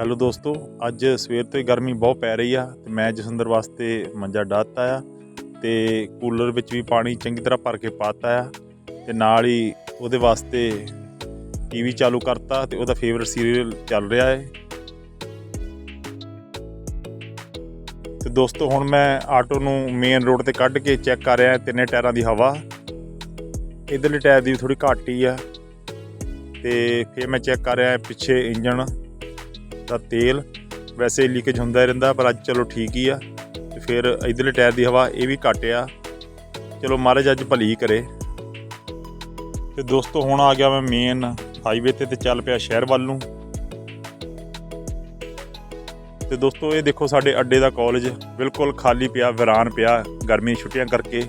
Hello ਦੋਸਤੋ, ਅੱਜ ਸਵੇਰ ਤੋਂ ਹੀ ਗਰਮੀ ਬਹੁਤ ਪੈ ਰਹੀ ਆ ਤੇ ਮੈਂ ਜਸੰਦਰ ਵਾਸਤੇ ਮੰਜਾ ਡਾਤਾ ਆ ਤੇ ਕੂਲਰ ਵਿੱਚ ਵੀ ਪਾਣੀ ਚੰਗੀ ਤਰ੍ਹਾਂ ਭਰ ਕੇ ਪਾਤਾ ਆ ਤੇ ਨਾਲ ਹੀ ਉਹਦੇ ਵਾਸਤੇ ਟੀਵੀ ਚਾਲੂ ਕਰਤਾ ਤੇ ਉਹਦਾ ਫੇਵਰਿਟ ਸੀਰੀਅਲ ਚੱਲ ਰਿਹਾ ਹੈ ਤੇ ਦੋਸਤੋ, ਹੁਣ ਮੈਂ ਆਟੋ ਨੂੰ ਮੇਨ ਰੋਡ ਤੇ ਕੱਢ ਕੇ ਚੈੱਕ ਕਰ ਰਿਹਾ ਤਿੰਨੇ ਟਾਇਰਾਂ ਦੀ ਹਵਾ। ਇਧਰਲੇ ਟਾਇਰ ਦੀ ਥੋੜੀ ਘੱਟ ਹੀ ਆ ਤੇ ਫਿਰ ਮੈਂ ਚੈੱਕ ਕਰ ਰਿਹਾ ਪਿੱਛੇ ਇੰਜਣ। ਦਾ ਤੇਲ ਵੈਸੇ ਲੀਕੇਜ ਹੁੰਦਾ ਹੀ ਰਹਿੰਦਾ, ਪਰ ਅੱਜ ਚਲੋ ਠੀਕ ਹੀ ਆ। ਤੇ ਫਿਰ ਇਧਰਲੇ ਟਾਇਰ ਦੀ ਹਵਾ ਇਹ ਵੀ ਘੱਟ ਆ। ਚਲੋ ਮਹਾਰਾਜ ਅੱਜ ਭਲੀ ਕਰੇ। ਤੇ ਦੋਸਤੋ, ਹੁਣ ਆ ਗਿਆ ਮੈਂ ਮੇਨ ਹਾਈਵੇ ਤੇ ਤੇ ਚੱਲ ਪਿਆ ਸ਼ਹਿਰ ਵੱਲ ਨੂੰ। ਤੇ ਦੋਸਤੋ, ਇਹ ਦੇਖੋ ਸਾਡੇ ਅੱਡੇ ਦਾ ਕਾਲਜ ਬਿਲਕੁਲ ਖਾਲੀ ਪਿਆ, ਵੀਰਾਨ ਪਿਆ, ਗਰਮੀ ਛੁੱਟੀਆਂ ਕਰਕੇ।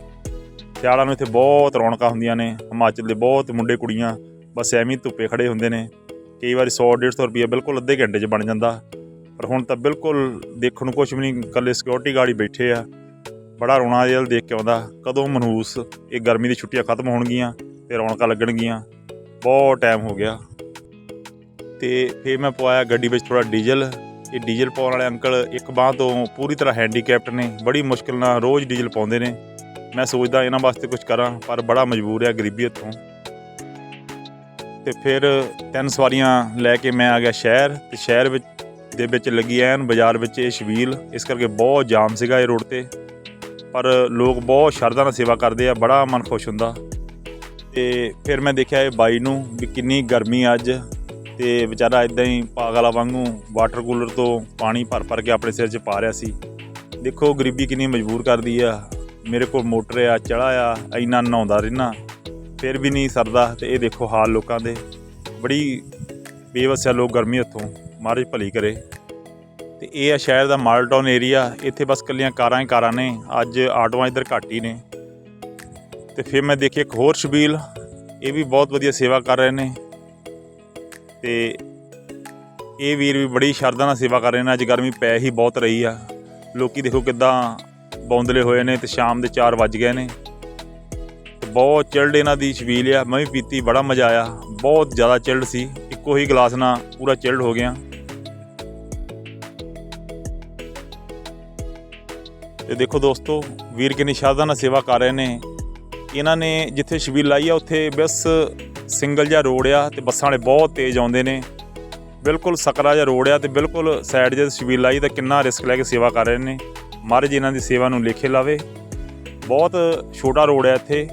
ਸਿਆਲਾਂ ਨੂੰ ਇੱਥੇ ਬਹੁਤ ਰੌਣਕਾਂ ਹੁੰਦੀਆਂ ਨੇ, ਹਿਮਾਚਲ ਦੇ ਬਹੁਤ ਮੁੰਡੇ ਕੁੜੀਆਂ, ਬਸ ਐਵੇਂ ਧੁੱਪੇ ਖੜੇ ਹੁੰਦੇ ਨੇ। ਕਈ ਵਾਰੀ 100 150 ਰੁਪਏ ਬਿਲਕੁਲ ਅੱਧੇ ਘੰਟੇ 'ਚ ਬਣ ਜਾਂਦਾ। ਪਰ ਹੁਣ ਤਾਂ ਬਿਲਕੁਲ ਦੇਖਣ ਨੂੰ ਕੁਝ ਵੀ ਨਹੀਂ, ਇਕੱਲੇ ਸਿਕਿਉਰਿਟੀ ਗਾਰਡ ਹੀ ਬੈਠੇ ਆ। ਬੜਾ ਰੋਣਾ ਜਿਹਾ ਦੇਖ ਕੇ ਆਉਂਦਾ, ਕਦੋਂ ਮਨਹੂਸ, ਇਹ ਗਰਮੀ ਦੀ ਛੁੱਟੀਆਂ ਖਤਮ ਹੋਣਗੀਆਂ ਤੇ ਰੌਣਕਾਂ ਲੱਗਣਗੀਆਂ। ਬਹੁਤ ਟਾਈਮ ਹੋ ਗਿਆ। ਤੇ ਫਿਰ ਮੈਂ ਪਵਾਇਆ ਗੱਡੀ ਵਿੱਚ ਥੋੜਾ ਡੀਜ਼ਲ। ਇਹ ਡੀਜ਼ਲ ਪਾਉਣ ਵਾਲੇ ਅੰਕਲ ਇੱਕ ਬਾਹ ਤੋਂ ਪੂਰੀ ਤਰ੍ਹਾਂ ਹੈਂਡੀਕੈਪਟ ਨੇ। ਬੜੀ ਮੁਸ਼ਕਿਲ ਨਾਲ ਰੋਜ਼ ਡੀਜ਼ਲ ਪਾਉਂਦੇ ਨੇ। ਮੈਂ ਸੋਚਦਾ ਇਹਨਾਂ ਵਾਸਤੇ ਕੁਝ ਕਰਾਂ, ਪਰ ਬੜਾ ਮਜਬੂਰ ਆ ਗਰੀਬੀ ਹੱਥੋਂ ਤੇ ਫਿਰ ਤਿੰਨ ਸਵਾਰੀਆਂ ਲੈ ਕੇ ਮੈਂ ਆ ਗਿਆ ਸ਼ਹਿਰ ਤੇ ਸ਼ਹਿਰ ਵਿੱਚ ਦੇ ਵਿੱਚ ਲੱਗੀ ਐਨ, ਬਾਜ਼ਾਰ ਵਿੱਚ ਇਹ ਛਬੀਲ ਇਸ ਕਰਕੇ ਬਹੁਤ ਜਾਮ ਸੀਗਾ ਇਹ ਰੋਡ ਤੇ। ਪਰ ਲੋਕ ਬਹੁਤ ਸ਼ਰਧਾ ਨਾਲ ਸੇਵਾ ਕਰਦੇ ਆ, ਬੜਾ ਮਨ ਖੁਸ਼ ਹੁੰਦਾ। ਤੇ ਫਿਰ ਮੈਂ ਦੇਖਿਆ ਇਹ ਬਾਈ ਨੂੰ ਵੀ ਕਿੰਨੀ ਗਰਮੀ ਅੱਜ। ਤੇ ਵਿਚਾਰਾ ਇਦਾਂ ਹੀ ਪਾਗਲਾ ਵਾਂਗੂ ਵਾਟਰ ਕੂਲਰ ਤੋਂ ਪਾਣੀ ਭਰ ਭਰ ਕੇ ਆਪਣੇ ਸਿਰ 'ਚ ਪਾ ਰਿਹਾ ਸੀ। ਦੇਖੋ, ਗਰੀਬੀ ਕਿੰਨੀ ਮਜਬੂਰ ਕਰਦੀ ਆ। ਮੇਰੇ ਕੋਲ ਮੋਟਰ ਆ, ਚੜਾ ਆ, ਇੰਨਾ ਨਹਾਉਂਦਾ ਰਹਿਣਾ ਫਿਰ ਵੀ ਨਹੀਂ ਸਰਦਾ ਤੇ ਇਹ ਦੇਖੋ ਹਾਲ ਲੋਕਾਂ ਦੇ। ਬੜੀ ਬੇਵਸਿਆ ਲੋਕ ਗਰਮੀ ਹੱਥੋਂ ਮਹਾਰਾਜ ਭਲੀ ਕਰੇ। ਤੇ ਇਹ ਆ ਸ਼ਹਿਰ ਦਾ ਮਾਲਟਾਊਨ ਏਰੀਆ, ਇੱਥੇ ਬਸ ਕੱਲੀਆਂ ਕਾਰਾਂ ਹੀ ਕਾਰਾਂ ਨੇ, ਅੱਜ ਆਟੋਆਂ ਇੱਧਰ ਘੱਟ ਹੀ ਨੇ। ਤੇ ਫਿਰ ਮੈਂ ਦੇਖਿਆ ਇੱਕ ਹੋਰ ਸ਼ਬੀਲ, ਇਹ ਵੀ ਬਹੁਤ ਵਧੀਆ ਸੇਵਾ ਕਰ ਰਹੇ ਨੇ। ਤੇ ਇਹ ਵੀਰ ਵੀ ਬੜੀ ਸ਼ਰਧਾ ਨਾਲ ਸੇਵਾ ਕਰ ਰਹੇ ਨੇ, ਅੱਜ ਗਰਮੀ ਪੈ ਹੀ ਬਹੁਤ ਰਹੀ ਆ। ਲੋਕੀ ਦੇਖੋ ਕਿਦਾਂ ਬੌਂਦਲੇ ਹੋਏ ਨੇ ਤੇ ਸ਼ਾਮ ਦੇ 4 ਵੱਜ ਗਏ ਨੇ। ਬਹੁਤ ਚਿਲਡ ਇਹਨਾਂ ਦੀ ਛਬੀਲ ਆ, ਮੈਂ ਵੀ ਪੀਤੀ, ਬੜਾ ਮਜ਼ਾ ਆਇਆ। ਬਹੁਤ ਜ਼ਿਆਦਾ ਚਿਲਡ ਸੀ, ਇੱਕੋ ਹੀ ਗਲਾਸ ਨਾਲ ਪੂਰਾ ਚਿਲਡ ਹੋ ਗਿਆ। ਤੇ ਦੇਖੋ ਦੋਸਤੋ, ਵੀਰ ਕਿੰਨੀ ਸ਼ਰਧਾ ਨਾਲ ਸੇਵਾ ਕਰ ਰਹੇ ਨੇ। ਇਹਨਾਂ ਨੇ ਜਿੱਥੇ ਛਬੀਲ ਲਾਈ ਆ, ਉੱਥੇ ਬਸ ਸਿੰਗਲ ਜਿਹਾ ਰੋਡ ਆ ਤੇ ਬੱਸਾਂ ਵਾਲੇ ਬਹੁਤ ਤੇਜ਼ ਆਉਂਦੇ ਨੇ। ਬਿਲਕੁਲ ਸਕਰਾ ਜਿਹਾ ਰੋਡ ਆ ਤੇ ਬਿਲਕੁਲ ਸਾਈਡ ਜੇ ਛਬੀਲ ਲਾਈ ਤਾਂ ਕਿੰਨਾ ਰਿਸਕ ਲੈ ਕੇ ਸੇਵਾ ਕਰ ਰਹੇ ਨੇ। ਮਹਾਰਾਜ ਇਹਨਾਂ ਦੀ ਸੇਵਾ ਨੂੰ ਲੇਖੇ ਲਾਵੇ। ਬਹੁਤ ਛੋਟਾ ਰੋਡ ਹੈ ਇੱਥੇ।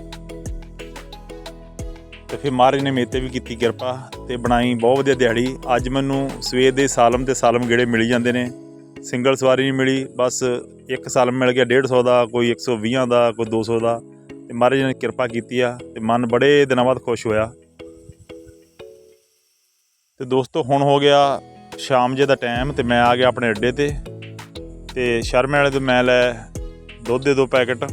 ਤੇ ਫਿਰ ਮਹਾਰਾਜ ਨੇ ਮੇਰੇ ਤੇ ਵੀ ਕੀਤੀ ਕਿਰਪਾ ਤੇ ਬਣਾਈ ਬਹੁਤ ਵਧੀਆ ਦਿਹਾੜੀ। ਅੱਜ ਮੈਨੂੰ ਸਵੇਰ ਦੇ ਸਾਲਮ ਤੇ ਸਾਲਮ ਗੇੜੇ ਮਿਲ ਜਾਂਦੇ ਨੇ। ਸਿੰਗਲ ਸਵਾਰੀ ਨਹੀਂ ਮਿਲੀ, ਬਸ ਇੱਕ ਸਾਲਮ ਮਿਲ ਗਿਆ 150 ਦਾ, ਕੋਈ 120 ਦਾ, ਕੋਈ 200 ਦਾ। ਤੇ ਮਹਾਰਾਜ ਨੇ ਕਿਰਪਾ ਕੀਤੀ ਆ ਤੇ ਮਨ ਬੜੇ ਦਿਨਾਂ ਬਾਅਦ ਖੁਸ਼ ਹੋਇਆ। ਤੇ ਦੋਸਤੋ, ਹੁਣ ਹੋ ਗਿਆ ਸ਼ਾਮ ਜੇ ਦਾ ਟਾਈਮ ਤੇ ਮੈਂ ਆ ਗਿਆ ਆਪਣੇ ਅੱਡੇ ਤੇ। ਤੇ ਸ਼ਰਮੇ ਵਾਲੇ ਤੋਂ ਮੈਂ ਲੈ ਦੁੱਧ ਦੇ ਦੋ ਪੈਕਟ।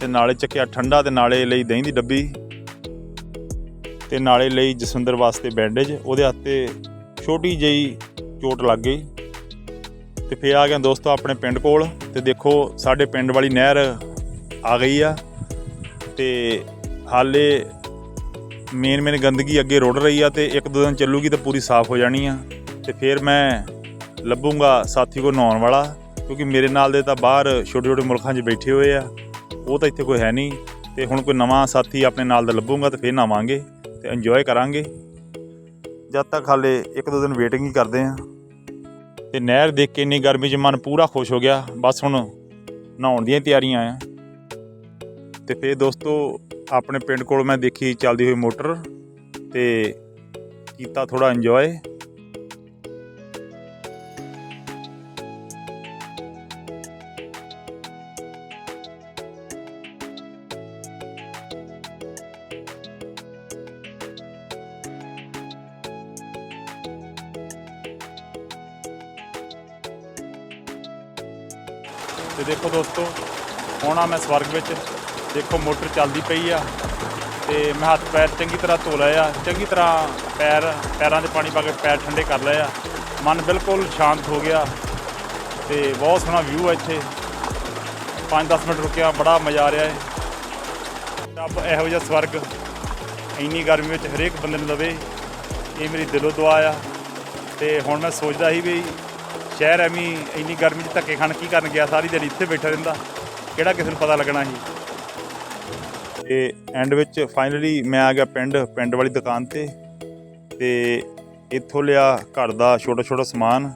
ਤੇ ਨਾਲੇ ਚੱਕਿਆ ਠੰਡਾ ਤੇ ਨਾਲੇ ਲਈ ਦਹੀਂ ਦੀ ਡੱਬੀ ਤੇ ਨਾਲੇ ਲਈ ਜਸਵਿੰਦਰ ਵਾਸਤੇ ਬੈਂਡੇਜ ਉਹਦੇ ਹੱਥ ਤੇ ਛੋਟੀ ਜਿਹੀ ਚੋਟ ਲੱਗ ਗਈ ਤੇ ਫੇਰ ਆ ਗਿਆ ਦੋਸਤੋ ਆਪਣੇ ਪਿੰਡ ਕੋਲ ਤੇ ਦੇਖੋ ਸਾਡੇ ਪਿੰਡ ਵਾਲੀ ਨਹਿਰ ਆ ਗਈ ਆ ਤੇ ਹਾਲੇ ਮੇਨ ਮੇਨ ਗੰਦਗੀ ਅੱਗੇ ਰੁੜ ਰਹੀ ਆ ਤੇ ਇੱਕ ਦੋ ਦਿਨ ਚੱਲੂਗੀ ਤਾਂ ਪੂਰੀ ਸਾਫ਼ ਹੋ ਜਾਣੀ ਆ ਤੇ ਫਿਰ ਮੈਂ ਲੱਭੂੰਗਾ ਸਾਥੀ ਕੋ ਨਹਾਉਣ ਵਾਲਾ ਕਿਉਂਕਿ ਮੇਰੇ ਨਾਲ ਦੇ ਤਾਂ ਬਾਹਰ ਛੋਟੇ ਛੋਟੇ ਮੁਲਕਾਂ 'ਚ ਬੈਠੇ ਹੋਏ ਆ। ਉਹ ਤਾਂ ਇੱਥੇ ਕੋਈ ਹੈ ਨਹੀਂ ਤੇ ਹੁਣ ਕੋਈ ਨਵਾਂ ਸਾਥੀ ਆਪਣੇ ਨਾਲ ਦਾ ਲੱਭੂਗਾ ਤੇ ਫਿਰ ਨਹਾਵਾਂਗੇ ਤੇ ਇੰਜੋਏ ਕਰਾਂਗੇ। ਜਦ ਤੱਕ ਹਾਲੇ ਇੱਕ ਦੋ ਦਿਨ ਵੇਟਿੰਗ ਹੀ ਕਰਦੇ ਆ ਤੇ ਨਹਿਰ ਦੇਖ ਕੇ ਇੰਨੀ ਗਰਮੀ 'ਚ ਮਨ ਪੂਰਾ ਖੁਸ਼ ਹੋ ਗਿਆ, ਬਸ ਹੁਣ ਨਹਾਉਣ ਦੀਆਂ ਤਿਆਰੀਆਂ ਆ। ਤੇ ਫਿਰ ਦੋਸਤੋ, ਆਪਣੇ ਪਿੰਡ ਕੋਲ ਮੈਂ ਦੇਖੀ ਚੱਲਦੀ ਹੋਈ ਮੋਟਰ ਤੇ ਕੀਤਾ ਥੋੜਾ ਇੰਜੋਏ ਤੇ ਦੇਖੋ ਦੋਸਤੋ, ਹੁਣ ਆ ਮੈਂ ਸਵਰਗ ਵਿੱਚ। ਦੇਖੋ ਮੋਟਰ ਚੱਲਦੀ ਪਈ ਆ ਤੇ ਮੈਂ ਹੱਥ ਪੈਰ ਚੰਗੀ ਤਰ੍ਹਾਂ ਧੋ ਲਏ ਆ। ਚੰਗੀ ਤਰ੍ਹਾਂ ਪੈਰ, ਪੈਰਾਂ 'ਚ ਪਾਣੀ ਪਾ ਕੇ ਪੈਰ ਠੰਡੇ ਕਰ ਲਏ ਆ। ਮਨ ਬਿਲਕੁਲ ਸ਼ਾਂਤ ਹੋ ਗਿਆ ਤੇ ਬਹੁਤ ਸੋਹਣਾ ਵਿਊ ਆ ਇੱਥੇ। 5-10 ਮਿੰਟ ਰੁਕਿਆ, ਬੜਾ ਮਜ਼ਾ ਆ ਰਿਹਾ ਹੈ ਰੱਬ ਇਹੋ ਜਿਹਾ ਸਵਰਗ ਇੰਨੀ ਗਰਮੀ ਵਿੱਚ ਹਰੇਕ ਬੰਦੇ ਨੂੰ ਲਵੇ ਇਹ ਮੇਰੀ ਦਿਲੋਂ ਦੁਆ ਆ। ਤੇ ਹੁਣ ਮੈਂ ਸੋਚਦਾ ਸੀ ਵੀ ਸ਼ਹਿਰ ਐਵੇਂ ਇੰਨੀ ਗਰਮੀ 'ਚ ਧੱਕੇ ਖਾਣ, ਕੀ ਕਰਨ ਗਿਆ? ਸਾਰੀ ਦਿਨ ਇੱਥੇ ਬੈਠਾ ਰਹਿੰਦਾ। ਕਿਹੜਾ ਕਿਸੇ ਨੂੰ ਪਤਾ ਲੱਗਣਾ ਸੀ? ਤੇ ਐਂਡ ਵਿੱਚ ਫਾਈਨਲੀ ਮੈਂ ਆ ਗਿਆ ਪਿੰਡ ਪਿੰਡ ਵਾਲੀ ਦੁਕਾਨ ਤੇ ਤੇ ਇੱਥੋਂ ਲਿਆ ਘਰ ਦਾ ਛੋਟਾ ਛੋਟਾ ਸਮਾਨ।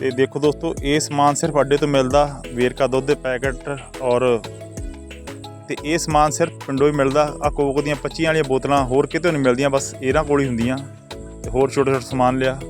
ਤੇ ਦੇਖੋ ਦੋਸਤੋ, ਇਹ ਸਮਾਨ ਸਿਰਫ ਅੱਡੇ ਤੋਂ ਮਿਲਦਾ, ਵੇਰਕਾ ਦੁੱਧ ਦੇ ਪੈਕੇਟ ਔਰ ਤੇ ਇਹ ਸਮਾਨ ਸਿਰਫ ਪਿੰਡੋਂ ਹੀ ਮਿਲਦਾ। ਆ ਕੋਕ ਦੀਆਂ 25 ਵਾਲੀਆਂ ਬੋਤਲਾਂ ਹੋਰ ਕਿਤੇ ਨਹੀਂ ਮਿਲਦੀਆਂ, ਬਸ ਇਹਨਾਂ ਕੋਲ ਹੀ ਹੁੰਦੀਆਂ। ਤੇ ਹੋਰ ਛੋਟਾ ਛੋਟਾ ਸਮਾਨ ਲਿਆ।